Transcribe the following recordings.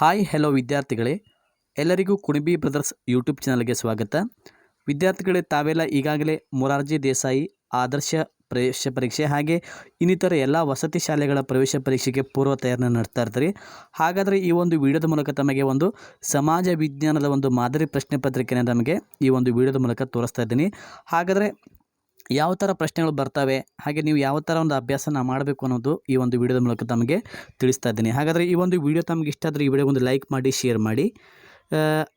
Hi, hello ವಿದ್ಯಾರ್ಥಿಗಳೇ. ಎಲ್ಲರಿಗೂ ಕುಣಿಬಿ brothers YouTube ಚಾನಲ್ಗೆ ಸ್ವಾಗತ. ವಿದ್ಯಾರ್ಥಿಗಳೇ, ತಾವೆಲ್ಲ ಈಗಾಗಲೇ ಮೊರಾರ್ಜಿ ದೇಸಾಯಿ ಆದರ್ಶ ಪ್ರವೇಶ ಪರೀಕ್ಷೆ ಹಾಗೆ ಇನ್ನಿತರ ಎಲ್ಲ ವಸತಿ ಶಾಲೆಗಳ ಪ್ರವೇಶ ಪರೀಕ್ಷೆಗೆ ಪೂರ್ವ ತಯಾರಿನ ನಡೆಸ್ತಾ ಇರ್ತಾರೆ. ಹಾಗಾದರೆ ಈ ಒಂದು ವಿಡಿಯೋದ ಮೂಲಕ ತಮಗೆ ಒಂದು ಸಮಾಜ ವಿಜ್ಞಾನದ ಒಂದು ಮಾದರಿ ಪ್ರಶ್ನೆ ಪತ್ರಿಕೆಯನ್ನು ನಮಗೆ ಈ ಒಂದು ವಿಡಿಯೋದ ಮೂಲಕ ತೋರಿಸ್ತಾ ಇದ್ದೀನಿ. ಹಾಗಾದರೆ ಯಾವ ಥರ ಪ್ರಶ್ನೆಗಳು ಬರ್ತವೆ, ಹಾಗೆ ನೀವು ಯಾವ ಥರ ಒಂದು ಅಭ್ಯಾಸನ ಮಾಡಬೇಕು ಅನ್ನೋದು ಈ ಒಂದು ವಿಡಿಯೋದ ಮೂಲಕ ತಮಗೆ ತಿಳಿಸ್ತಾ ಇದ್ದೀನಿ. ಹಾಗಾದರೆ ಈ ಒಂದು ವಿಡಿಯೋ ತಮಗೆ ಇಷ್ಟ ಆದರೆ ಈ ವಿಡಿಯೋ ಒಂದು ಲೈಕ್ ಮಾಡಿ, ಶೇರ್ ಮಾಡಿ.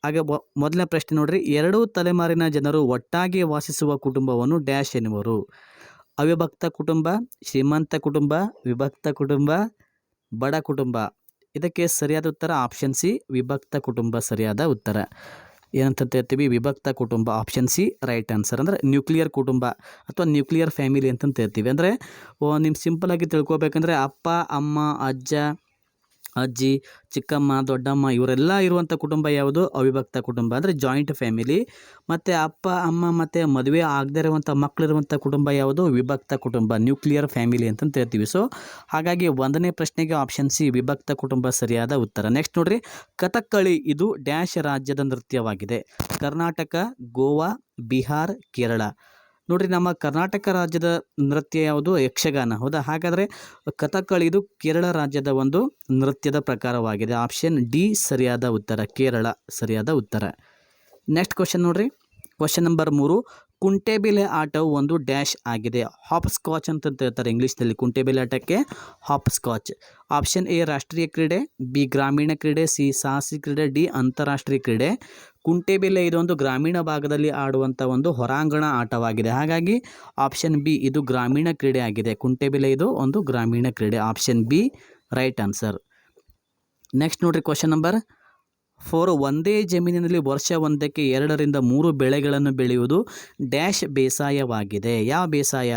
ಹಾಗೆ ಮೊದಲನೇ ಪ್ರಶ್ನೆ ನೋಡಿರಿ. ಎರಡೂ ತಲೆಮಾರಿನ ಜನರು ಒಟ್ಟಾಗಿ ವಾಸಿಸುವ ಕುಟುಂಬವನ್ನು ಡ್ಯಾಶ್ ಎನ್ನುವರು. ಅವಿಭಕ್ತ ಕುಟುಂಬ, ಶ್ರೀಮಂತ ಕುಟುಂಬ, ವಿಭಕ್ತ ಕುಟುಂಬ, ಬಡ ಕುಟುಂಬ. ಇದಕ್ಕೆ ಸರಿಯಾದ ಉತ್ತರ ಆಪ್ಷನ್ ಸಿ, ವಿಭಕ್ತ ಕುಟುಂಬ ಸರಿಯಾದ ಉತ್ತರ. ಏನಂತ ಹೇಳ್ತೀವಿ, ವಿಭಕ್ತ ಕುಟುಂಬ ಆಪ್ಷನ್ ಸಿ ರೈಟ್ ಆನ್ಸರ್ ಅಂದರೆ ನ್ಯೂಕ್ಲಿಯರ್ ಕುಟುಂಬ ಅಥವಾ ನ್ಯೂಕ್ಲಿಯರ್ ಫ್ಯಾಮಿಲಿ ಅಂತಂತ ಹೇಳ್ತೀವಿ. ಅಂದರೆ ನಿಮ್ಮ ಸಿಂಪಲಾಗಿ ತಿಳ್ಕೊಬೇಕಂದ್ರೆ ಅಪ್ಪ, ಅಮ್ಮ, ಅಜ್ಜ ಅಜ್ಜಿ, ಚಿಕ್ಕಮ್ಮ, ದೊಡ್ಡಮ್ಮ ಇವರೆಲ್ಲ ಇರುವಂಥ ಕುಟುಂಬ ಯಾವುದು? ಅವಿಭಕ್ತ ಕುಟುಂಬ, ಅಂದರೆ ಜಾಯಿಂಟ್ ಫ್ಯಾಮಿಲಿ ಮತ್ತು ಅಪ್ಪ, ಅಮ್ಮ ಮತ್ತು ಮದುವೆ ಆಗದೇ ಇರುವಂಥ ಮಕ್ಕಳಿರುವಂಥ ಕುಟುಂಬ ಯಾವುದು? ವಿಭಕ್ತ ಕುಟುಂಬ ನ್ಯೂಕ್ಲಿಯರ್ ಫ್ಯಾಮಿಲಿ ಅಂತಂತ ಹೇಳ್ತೀವಿ. ಸೊ ಹಾಗಾಗಿ ಒಂದನೇ ಪ್ರಶ್ನೆಗೆ ಆಪ್ಷನ್ ಸಿ, ವಿಭಕ್ತ ಕುಟುಂಬ ಸರಿಯಾದ ಉತ್ತರ. ನೆಕ್ಸ್ಟ್ ನೋಡ್ರಿ. ಕಥಕ್ಕಳಿ, ಇದು ಡ್ಯಾಶ್ ರಾಜ್ಯದ ನೃತ್ಯವಾಗಿದೆ. ಕರ್ನಾಟಕ, ಗೋವಾ, ಬಿಹಾರ್, ಕೇರಳ. ನೋಡ್ರಿ ನಮ್ಮ ಕರ್ನಾಟಕ ರಾಜ್ಯದ ನೃತ್ಯ ಯಾವುದು? ಯಕ್ಷಗಾನ. ಹೌದಾ? ಹಾಗಾದರೆ ಕಥಕ್ಕಳಿ ಇದು ಕೇರಳ ರಾಜ್ಯದ ಒಂದು ನೃತ್ಯದ ಪ್ರಕಾರವಾಗಿದೆ. ಆಪ್ಷನ್ ಡಿ, ಸರಿಯಾದ ಉತ್ತರ. ಕೇರಳ, ಸರಿಯಾದ ಉತ್ತರ. ನೆಕ್ಸ್ಟ್ ಕ್ವಶನ್ ನೋಡ್ರಿ. ಕ್ವಶನ್ ನಂಬರ್ ಮೂರು, ಕುಂಟೆಬಿಲೆ ಆಟವು ಒಂದು ಡ್ಯಾಶ್ ಆಗಿದೆ. ಹಾಪ್ ಸ್ಕಾಚ್ ಅಂತ ಹೇಳ್ತಾರೆ ಇಂಗ್ಲೀಷ್ನಲ್ಲಿ ಕುಂಟೆಬಿಲೆ ಆಟಕ್ಕೆ ಹಾಪ್ ಸ್ಕಾಚ್ ಆಪ್ಷನ್ ಎ, ರಾಷ್ಟ್ರೀಯ ಕ್ರೀಡೆ, ಬಿ, ಗ್ರಾಮೀಣ ಕ್ರೀಡೆ, ಸಿ, ಸಾಹಸಿ ಕ್ರೀಡೆ, ಡಿ, ಅಂತಾರಾಷ್ಟ್ರೀಯ ಕ್ರೀಡೆ. ಕುಂಟೆಬಿಲ್ಲೆ ಇದೊಂದು ಗ್ರಾಮೀಣ ಭಾಗದಲ್ಲಿ ಆಡುವಂಥ ಒಂದು ಹೊರಾಂಗಣ ಆಟವಾಗಿದೆ. ಹಾಗಾಗಿ ಆಪ್ಷನ್ ಬಿ ಇದು ಗ್ರಾಮೀಣ ಕ್ರೀಡೆ ಆಗಿದೆ. ಕುಂಟೆಬಿಲ್ಲೆ ಇದು ಒಂದು ಗ್ರಾಮೀಣ ಕ್ರೀಡೆ. Option B right answer next ನೋಡ್ರಿ ಕ್ವಶನ್ ನಂಬರ್ ಫೋರ್ ಒಂದೇ ಜಮೀನಿನಲ್ಲಿ ವರ್ಷ ಒಂದಕ್ಕೆ ಎರಡರಿಂದ ಮೂರು ಬೆಳೆಗಳನ್ನು ಬೆಳೆಯುವುದು ಡ್ಯಾಶ್ ಬೇಸಾಯವಾಗಿದೆ. ಯಾವ ಬೇಸಾಯ?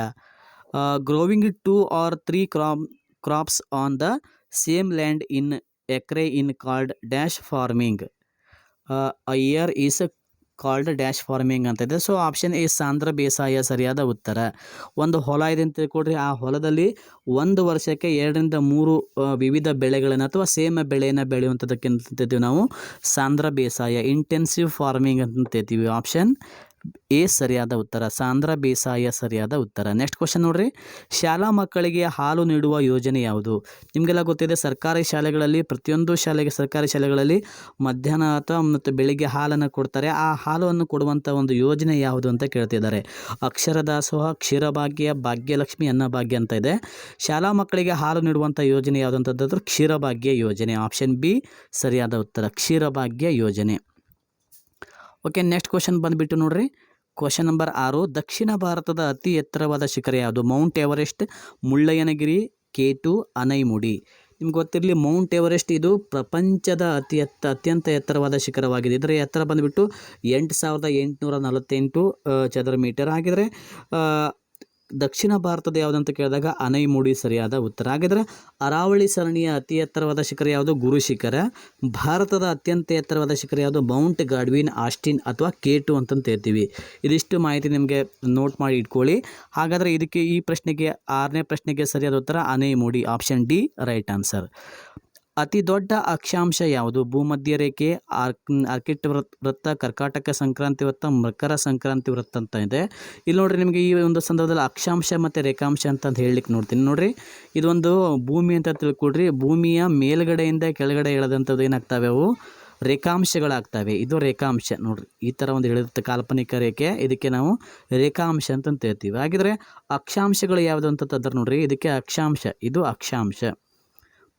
Growing two or three crop crops on the same land in acre in card dash farming a year is called dash farming ಅಂತ ಇದೆ. ಸೊ ಆಪ್ಷನ್ ಎ ಸಾಂದ್ರ ಬೇಸಾಯ ಸರಿಯಾದ ಉತ್ತರ. ಒಂದು ಹೊಲ ಇದೆ ಅಂತ ತಿಳ್ಕೊಡ್ರಿ ಆ ಹೊಲದಲ್ಲಿ ಒಂದು ವರ್ಷಕ್ಕೆ ಎರಡರಿಂದ ಮೂರು ವಿವಿಧ ಬೆಳೆಗಳನ್ನು ಅಥವಾ ಸೇಮ್ ಬೆಳೆಯನ್ನು ಬೆಳೆಯುವಂಥದ್ದಕ್ಕೆ ಅಂತೀವಿ ನಾವು. ಸಾಂದ್ರ ಬೇಸಾಯ ಇಂಟೆನ್ಸಿವ್ ಫಾರ್ಮಿಂಗ್ ಅಂತ ಹೇಳ್ತೀವಿ ಆಪ್ಷನ್ ಎ ಸರಿಯಾದ ಉತ್ತರ, ಸಾಂದ್ರ ಬೇಸಾಯ ಸರಿಯಾದ ಉತ್ತರ. ನೆಕ್ಸ್ಟ್ ಕ್ವಶನ್ ನೋಡ್ರಿ. ಶಾಲಾ ಮಕ್ಕಳಿಗೆ ಹಾಲು ನೀಡುವ ಯೋಜನೆ ಯಾವುದು? ನಿಮಗೆಲ್ಲ ಗೊತ್ತಿದೆ, ಸರ್ಕಾರಿ ಶಾಲೆಗಳಲ್ಲಿ, ಪ್ರತಿಯೊಂದು ಶಾಲೆಗೆ, ಸರ್ಕಾರಿ ಶಾಲೆಗಳಲ್ಲಿ ಮಧ್ಯಾಹ್ನ ಅಥವಾ ಮತ್ತು ಬೆಳಿಗ್ಗೆ ಹಾಲನ್ನು ಕೊಡ್ತಾರೆ. ಆ ಹಾಲನ್ನು ಕೊಡುವಂಥ ಒಂದು ಯೋಜನೆ ಯಾವುದು ಅಂತ ಕೇಳ್ತಿದ್ದಾರೆ. ಅಕ್ಷರ ದಾಸೋಹ ಕ್ಷೀರಭಾಗ್ಯ, ಭಾಗ್ಯಲಕ್ಷ್ಮಿ ಅನ್ನಭಾಗ್ಯ ಅಂತ ಇದೆ. ಶಾಲಾ ಮಕ್ಕಳಿಗೆ ಹಾಲು ನೀಡುವಂಥ ಯೋಜನೆ ಯಾವುದು ಅಂತಂದ್ರೆ ಕ್ಷೀರಭಾಗ್ಯ ಯೋಜನೆ. ಆಪ್ಷನ್ ಬಿ ಸರಿಯಾದ ಉತ್ತರ, ಕ್ಷೀರಭಾಗ್ಯ ಯೋಜನೆ. ಓಕೆ ನೆಕ್ಸ್ಟ್ ಕ್ವಶನ್ ಬಂದುಬಿಟ್ಟು ನೋಡ್ರಿ. ಕ್ವಶನ್ ನಂಬರ್ ಆರು ದಕ್ಷಿಣ ಭಾರತದ ಅತಿ ಎತ್ತರವಾದ ಶಿಖರ ಯಾವುದು? Mount Everest Mullayanagiri K two Anamudi ನಿಮ್ಗೆ ಗೊತ್ತಿರಲಿ ಮೌಂಟ್ ಎವರೆಸ್ಟ್ ಇದು ಪ್ರಪಂಚದ ಅತಿ ಎತ್ತ ಅತ್ಯಂತ ಎತ್ತರವಾದ ಶಿಖರವಾಗಿದೆ. ಇದರ ಎತ್ತರ ಬಂದುಬಿಟ್ಟು ಎಂಟು ಸಾವಿರದ ಎಂಟುನೂರ ನಲವತ್ತೆಂಟು ಚದರ ಮೀಟರ್ ಹಾಗಿದ್ರೆ ಆ, ದಕ್ಷಿಣ ಭಾರತದ ಯಾವುದಂತ ಕೇಳಿದಾಗ ಅನೈಮುಡಿ ಸರಿಯಾದ ಉತ್ತರ. ಹಾಗಿದ್ರೆ ಅರಾವಳಿ ಸರಣಿಯ ಅತಿ ಎತ್ತರವಾದ ಶಿಖರ ಯಾವುದು? ಗುರು ಶಿಖರ. ಭಾರತದ ಅತ್ಯಂತ ಎತ್ತರವಾದ ಶಿಖರ ಯಾವುದು? ಮೌಂಟ್ ಗಾಡ್ವಿನ್, ಆಸ್ಟಿನ್ ಅಥವಾ ಕೇಟು ಅಂತಂತ ಹೇಳ್ತೀವಿ. ಇದಿಷ್ಟು ಮಾಹಿತಿ ನಿಮಗೆ ನೋಟ್ ಮಾಡಿ ಇಟ್ಕೊಳ್ಳಿ. ಹಾಗಾದರೆ ಇದಕ್ಕೆ ಈ ಪ್ರಶ್ನೆಗೆ, ಆರನೇ ಪ್ರಶ್ನೆಗೆ ಸರಿಯಾದ ಉತ್ತರ Anamudi option D right answer ಅತಿ ದೊಡ್ಡ ಅಕ್ಷಾಂಶ ಯಾವುದು? ಭೂಮಧ್ಯ ರೇಖೆ ಆರ್ಕ್ ಆರ್ಕಿಟ್ ವೃತ್, ವೃತ್ತ, ಕರ್ಕಾಟಕ ಸಂಕ್ರಾಂತಿ ವೃತ್ತ, ಮಕರ ಸಂಕ್ರಾಂತಿ ವೃತ್ತ ಅಂತ ಇದೆ. ಇಲ್ಲಿ ನೋಡ್ರಿ ನಿಮಗೆ ಈ ಒಂದು ಸಂದರ್ಭದಲ್ಲಿ ಅಕ್ಷಾಂಶ ಮತ್ತು ರೇಖಾಂಶ ಅಂತ ಹೇಳಲಿಕ್ಕೆ ನೋಡ್ತೀನಿ. ನೋಡ್ರಿ ಇದೊಂದು ಭೂಮಿ ಅಂತ ತಿಳ್ಕೊಡ್ರಿ ಭೂಮಿಯ ಮೇಲ್ಗಡೆಯಿಂದ ಕೆಳಗಡೆ ಹೇಳದಂಥದ್ದು ಏನಾಗ್ತವೆ ಅವು? ರೇಖಾಂಶಗಳಾಗ್ತವೆ. ಇದು ರೇಖಾಂಶ. ನೋಡ್ರಿ, ಈ ಥರ ಒಂದು ಹೇಳಿರುತ್ತೆ ಕಾಲ್ಪನಿಕ ರೇಖೆ. ಇದಕ್ಕೆ ನಾವು ರೇಖಾಂಶ ಅಂತಂತ ಹೇಳ್ತೀವಿ. ಹಾಗಿದ್ರೆ ಅಕ್ಷಾಂಶಗಳು ಯಾವುದು ಅಂತಂದ್ರೆ ನೋಡ್ರಿ. ಇದಕ್ಕೆ ಅಕ್ಷಾಂಶ. ಇದು ಅಕ್ಷಾಂಶ.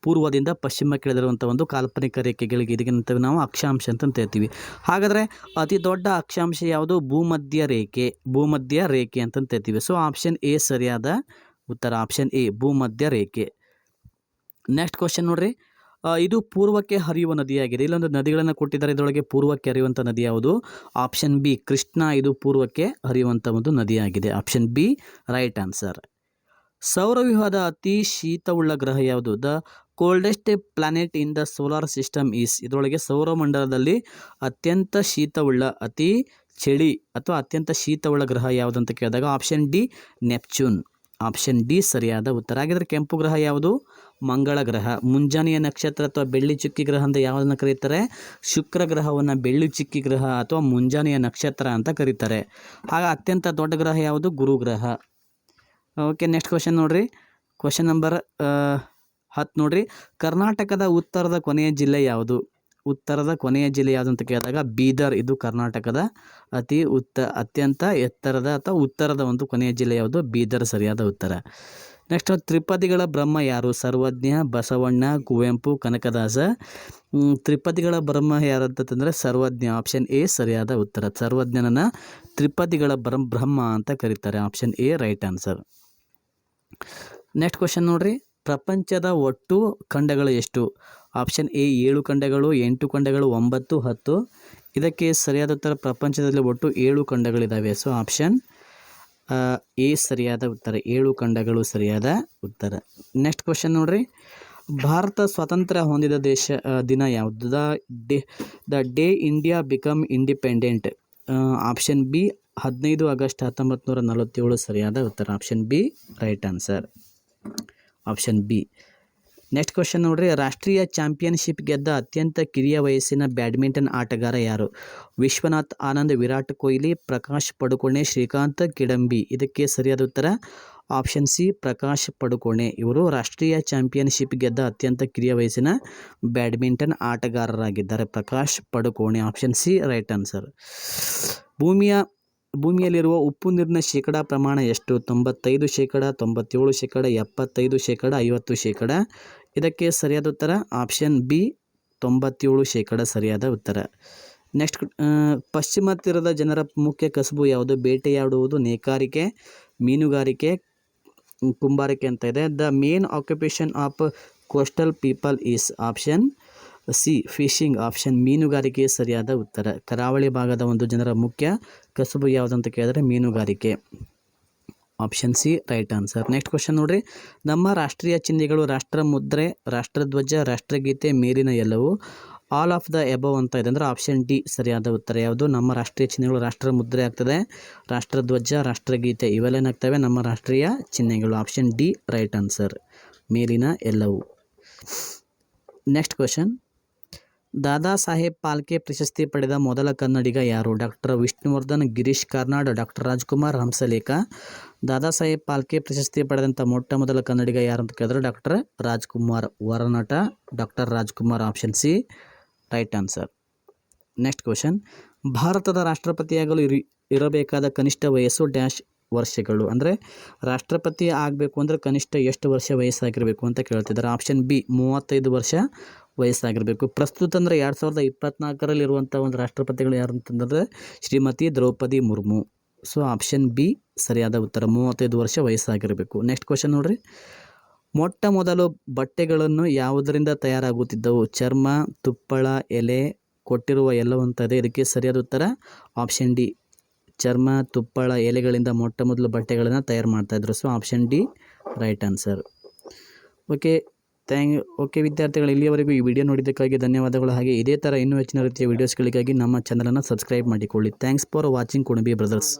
ಪೂರ್ವದಿಂದ ಪಶ್ಚಿಮಕ್ಕೆ ಇಳಿದಿರುವಂಥ ಒಂದು ಕಾಲ್ಪನಿಕ ರೇಖೆಗಳಿಗೆ ಇದಕ್ಕೆ ನಾವು ಅಕ್ಷಾಂಶ ಅಂತ ಹೇಳ್ತೀವಿ. ಹಾಗಾದರೆ ಅತಿ ದೊಡ್ಡ ಅಕ್ಷಾಂಶ ಯಾವುದು? ಭೂಮಧ್ಯ ರೇಖೆ ಭೂಮಧ್ಯ ರೇಖೆ ಅಂತ ಹೇಳ್ತೀವಿ. ಸೊ ಆಪ್ಷನ್ ಎ ಸರಿಯಾದ ಉತ್ತರ ಆಪ್ಷನ್ ಎ ಭೂಮಧ್ಯ ರೇಖೆ. ನೆಕ್ಸ್ಟ್ ಕ್ವಶನ್ ನೋಡ್ರಿ. ಇದು ಪೂರ್ವಕ್ಕೆ ಹರಿಯುವ ನದಿಯಾಗಿದೆ. ಇಲ್ಲೊಂದು ನದಿಗಳನ್ನು ಕೊಟ್ಟಿದ್ದಾರೆ, ಇದರೊಳಗೆ ಪೂರ್ವಕ್ಕೆ ಹರಿಯುವಂಥ ನದಿ ಯಾವುದು? ಆಪ್ಷನ್ ಬಿ ಕೃಷ್ಣ ಇದು ಪೂರ್ವಕ್ಕೆ ಹರಿಯುವಂಥ ಒಂದು ನದಿಯಾಗಿದೆ. ಆಪ್ಷನ್ ಬಿ ರೈಟ್ ಆನ್ಸರ್ ಸೌರವ್ಯೂಹದ ಅತಿ ಶೀತವುಳ್ಳ ಗ್ರಹ ಯಾವುದು? The coldest planet in the solar system is ಇದರೊಳಗೆ ಸೌರಮಂಡಲದಲ್ಲಿ ಅತ್ಯಂತ ಶೀತವುಳ್ಳ, ಅತಿ ಚಳಿ ಅಥವಾ ಅತ್ಯಂತ ಶೀತವುಳ್ಳ ಗ್ರಹ ಯಾವುದು ಅಂತ ಕೇಳಿದಾಗ option D Neptune option D ಸರಿಯಾದ ಉತ್ತರ. ಹಾಗಿದ್ರೆ ಕೆಂಪು ಗ್ರಹ ಯಾವುದು? ಮಂಗಳ ಗ್ರಹ. ಮುಂಜಾನೆಯ ನಕ್ಷತ್ರ ಅಥವಾ ಬೆಳ್ಳಿ ಚುಕ್ಕಿ ಗ್ರಹ ಅಂತ ಯಾವುದನ್ನು ಕರೀತಾರೆ? ಶುಕ್ರ ಗ್ರಹವನ್ನು ಬೆಳ್ಳಿ ಚುಕ್ಕಿ ಗ್ರಹ ಅಥವಾ ಮುಂಜಾನೆಯ ನಕ್ಷತ್ರ ಅಂತ ಕರೀತಾರೆ. ಆಗ ಅತ್ಯಂತ ದೊಡ್ಡ ಗ್ರಹ ಯಾವುದು? ಗುರು ಗ್ರಹ ಓಕೆ ನೆಕ್ಸ್ಟ್ ಕ್ವಶನ್ ನೋಡಿರಿ ಕ್ವಶನ್ ನಂಬರ್ ಹತ್ತು ನೋಡ್ರಿ, ಕರ್ನಾಟಕದ ಉತ್ತರದ ಕೊನೆಯ ಜಿಲ್ಲೆ ಯಾವುದು? ಉತ್ತರದ ಕೊನೆಯ ಜಿಲ್ಲೆ ಯಾವುದು ಅಂತ ಕೇಳಿದಾಗ ಬೀದರ್. ಇದು ಕರ್ನಾಟಕದ ಅತಿ ಉತ್ತ, ಅತ್ಯಂತ ಎತ್ತರದ ಅಥವಾ ಉತ್ತರದ ಒಂದು ಕೊನೆಯ ಜಿಲ್ಲೆ ಯಾವುದು? ಬೀದರ್. ಸರಿಯಾದ ಉತ್ತರ. ನೆಕ್ಸ್ಟ್ ತ್ರಿಪದಿಗಳ ಬ್ರಹ್ಮ ಯಾರು? ಸರ್ವಜ್ಞ, ಬಸವಣ್ಣ, ಕುವೆಂಪು, ಕನಕದಾಸ. ತ್ರಿಪದಿಗಳ ಬ್ರಹ್ಮ ಯಾರು ಅಂತಂದರೆ ಸರ್ವಜ್ಞ. ಆಪ್ಷನ್ ಎ ಸರಿಯಾದ ಉತ್ತರ. ಸರ್ವಜ್ಞನನ್ನು ತ್ರಿಪದಿಗಳ ಬ್ರಹ್ಮ ಬ್ರಹ್ಮ ಅಂತ ಕರೀತಾರೆ. Option A right answer next question ನೋಡ್ರಿ. ಪ್ರಪಂಚದ ಒಟ್ಟು ಖಂಡಗಳು ಎಷ್ಟು? ಆಪ್ಷನ್ ಎ, ಏಳು ಖಂಡಗಳು, ಎಂಟು ಖಂಡಗಳು, ಒಂಬತ್ತು, ಹತ್ತು. ಇದಕ್ಕೆ ಸರಿಯಾದ ಉತ್ತರ ಪ್ರಪಂಚದಲ್ಲಿ ಒಟ್ಟು ಏಳು ಖಂಡಗಳಿದ್ದಾವೆ ಸೊ ಆಪ್ಷನ್ ಎ ಸರಿಯಾದ ಉತ್ತರ, ಏಳು ಖಂಡಗಳು ಸರಿಯಾದ ಉತ್ತರ. ನೆಕ್ಸ್ಟ್ ಕ್ವಶನ್ ನೋಡ್ರಿ. ಭಾರತ ಸ್ವಾತಂತ್ರ್ಯ ಹೊಂದಿದ ದೇಶ ದಿನ ಯಾವುದು? The, day the day India become independent. Option B, ಹದಿನೈದು ಆಗಸ್ಟ್ ಹತ್ತೊಂಬತ್ತು ನೂರ ನಲವತ್ತೇಳು ಸರಿಯಾದ ಉತ್ತರ. Option B right answer option B. Next question ನೋಡ್ರಿ, ರಾಷ್ಟ್ರೀಯ ಚಾಂಪಿಯನ್ಶಿಪ್ ಗೆದ್ದ ಅತ್ಯಂತ ಕಿರಿಯ ವಯಸ್ಸಿನ ಬ್ಯಾಡ್ಮಿಂಟನ್ ಆಟಗಾರ ಯಾರು? ವಿಶ್ವನಾಥ್, ಆನಂದ್, ವಿರಾಟ್ ಕೊಹ್ಲಿ, ಪ್ರಕಾಶ್ ಪಡುಕೋಣೆ, ಶ್ರೀಕಾಂತ್, ಕಿಡಂಬಿ. ಇದಕ್ಕೆ ಸರಿಯಾದ ಉತ್ತರ ಆಪ್ಷನ್ ಸಿ, ಪ್ರಕಾಶ್ ಪಡುಕೋಣೆ. ಇವರು ರಾಷ್ಟ್ರೀಯ ಚಾಂಪಿಯನ್ಶಿಪ್ ಗೆದ್ದ ಅತ್ಯಂತ ಕಿರಿಯ ವಯಸ್ಸಿನ badminton ಆಟಗಾರರಾಗಿದ್ದಾರೆ. Prakash Padukone, option C, right answer. ಭೂಮಿಯ ಭೂಮಿಯಲ್ಲಿರುವ ಉಪ್ಪು ನೀರಿನ ಶೇಕಡಾ ಪ್ರಮಾಣ ಎಷ್ಟು? ತೊಂಬತ್ತೈದು ಶೇಕಡ, ತೊಂಬತ್ತೇಳು ಶೇಕಡ, ಎಪ್ಪತ್ತೈದು ಶೇಕಡ, ಐವತ್ತು ಶೇಕಡ? ಇದಕ್ಕೆ ಸರಿಯಾದ ಉತ್ತರ ಆಪ್ಷನ್ ಬಿ, ತೊಂಬತ್ತೇಳು ಶೇಕಡ ಸರಿಯಾದ ಉತ್ತರ. ನೆಕ್ಸ್ಟ್ ಪಶ್ಚಿಮ ತೀರದ ಜನರ ಮುಖ್ಯ ಕಸಬು ಯಾವುದು? ಬೇಟೆಯಾಡುವುದು, ನೇಕಾರಿಕೆ, ಮೀನುಗಾರಿಕೆ, ಕುಂಬಾರಿಕೆ ಅಂತ ಇದೆ. The main occupation of coastal people is option C, fishing option, ಮೀನುಗಾರಿಕೆ ಸರಿಯಾದ ಉತ್ತರ. ಕರಾವಳಿ ಭಾಗದ ಒಂದು ಜನರ ಮುಖ್ಯ ಕಸುಬು ಯಾವುದಂತ ಕೇಳಿದರೆ ಮೀನುಗಾರಿಕೆ. Option C, right answer. Next question ನೋಡ್ರಿ. ನಮ್ಮ ರಾಷ್ಟ್ರೀಯ ಚಿಹ್ನೆಗಳು ರಾಷ್ಟ್ರ ಮುದ್ರೆ ರಾಷ್ಟ್ರಧ್ವಜ ರಾಷ್ಟ್ರಗೀತೆ ಮೇಲಿನ ಎಲ್ಲವೂ ಆಲ್ ಆಫ್ ದ ಎಬವ್ ಅಂತ ಇದೆ ಅಂದರೆ ಆಪ್ಷನ್ ಡಿ ಸರಿಯಾದ ಉತ್ತರ ಯಾವುದು? ನಮ್ಮ ರಾಷ್ಟ್ರೀಯ ಚಿಹ್ನೆಗಳು ರಾಷ್ಟ್ರ ಮುದ್ರೆ ಆಗ್ತದೆ. ರಾಷ್ಟ್ರಧ್ವಜ ರಾಷ್ಟ್ರಗೀತೆ ಇವೆಲ್ಲೇನಾಗ್ತವೆ ನಮ್ಮ ರಾಷ್ಟ್ರೀಯ ಚಿಹ್ನೆಗಳು ಆಪ್ಷನ್ ಡಿ ರೈಟ್ ಆನ್ಸರ್ ಮೇಲಿನ ಎಲ್ಲವೂ. ನೆಕ್ಸ್ಟ್ ಕ್ವಶನ್ ದಾದಾ ಸಾಹೇಬ್ ಪಾಲ್ಕೆ ಪ್ರಶಸ್ತಿ ಪಡೆದ ಮೊದಲ ಕನ್ನಡಿಗ ಯಾರು? Doctor Vishnuvardhan, Girish Karnad doctor Rajkumar Hamsalekha. ದಾದಾ ಸಾಹೇಬ್ ಪಾಲ್ಕೆ ಪ್ರಶಸ್ತಿ ಪಡೆದಂಥ ಮೊಟ್ಟ ಮೊದಲ ಕನ್ನಡಿಗ ಯಾರು ಅಂತ ಕೇಳಿದ್ರೆ doctor Rajkumar ವರನಟ doctor Rajkumar option C, right answer. Next question. ಭಾರತದ ರಾಷ್ಟ್ರಪತಿಯಾಗಲು ಇರಿ, ಇರಬೇಕಾದ ಕನಿಷ್ಠ ವಯಸ್ಸು ಡ್ಯಾಶ್ ವರ್ಷಗಳು. ಅಂದರೆ ರಾಷ್ಟ್ರಪತಿ ಆಗಬೇಕು ಅಂದರೆ ಕನಿಷ್ಠ ಎಷ್ಟು ವರ್ಷ ವಯಸ್ಸಾಗಿರಬೇಕು ಅಂತ ಕೇಳ್ತಿದ್ದಾರೆ. ಆಪ್ಷನ್ ಬಿ ಮೂವತ್ತೈದು ವರ್ಷ ವಯಸ್ಸಾಗಿರಬೇಕು. ಪ್ರಸ್ತುತ ಅಂದರೆ ಎರಡು ಸಾವಿರದ ಇಪ್ಪತ್ನಾಲ್ಕರಲ್ಲಿ ಇರುವಂಥ ಒಂದು ರಾಷ್ಟ್ರಪತಿಗಳು ಯಾರು ಅಂತಂದರೆ Shrimati Draupadi Murmu. So option B ಸರಿಯಾದ ಉತ್ತರ, ಮೂವತ್ತೈದು ವರ್ಷ ವಯಸ್ಸಾಗಿರಬೇಕು. ನೆಕ್ಸ್ಟ್ ಕ್ವಶನ್ ನೋಡ್ರಿ. ಮೊಟ್ಟ ಮೊದಲು ಬಟ್ಟೆಗಳನ್ನು ಯಾವುದರಿಂದ ತಯಾರಾಗುತ್ತಿದ್ದವು? ಚರ್ಮ, ತುಪ್ಪಳ, ಎಲೆ ಕೊಟ್ಟಿರುವ ಎಲ್ಲವಂತದೆ ಇದಕ್ಕೆ ಸರಿಯಾದ ಉತ್ತರ ಆಪ್ಷನ್ ಡಿ ಚರ್ಮ, ತುಪ್ಪಳ, ಎಲೆಗಳಿಂದ ಮೊಟ್ಟ ಮೊದಲು ಬಟ್ಟೆಗಳನ್ನು ತಯಾರು ಮಾಡ್ತಾಯಿದ್ರು so option D right answer okay thank okay ವಿದ್ಯಾರ್ಥಿಗಳು, ಇಲ್ಲಿಯವರೆಗೂ ಈ ವಿಡಿಯೋ ನೋಡಿದ್ದಕ್ಕಾಗಿ ಧನ್ಯವಾದಗಳು. ಹಾಗೆ ಇದೇ ಥರ ಇನ್ನೂ ಹೆಚ್ಚಿನ ರೀತಿಯ ವೀಡಿಯೋಸ್ಗಳಿಗಾಗಿ ನಮ್ಮ ಚಾನಲನ್ನು ಸಬ್ಸ್ಕ್ರೈಬ್ ಮಾಡಿಕೊಳ್ಳಿ. Thanks for watching Kunabi brothers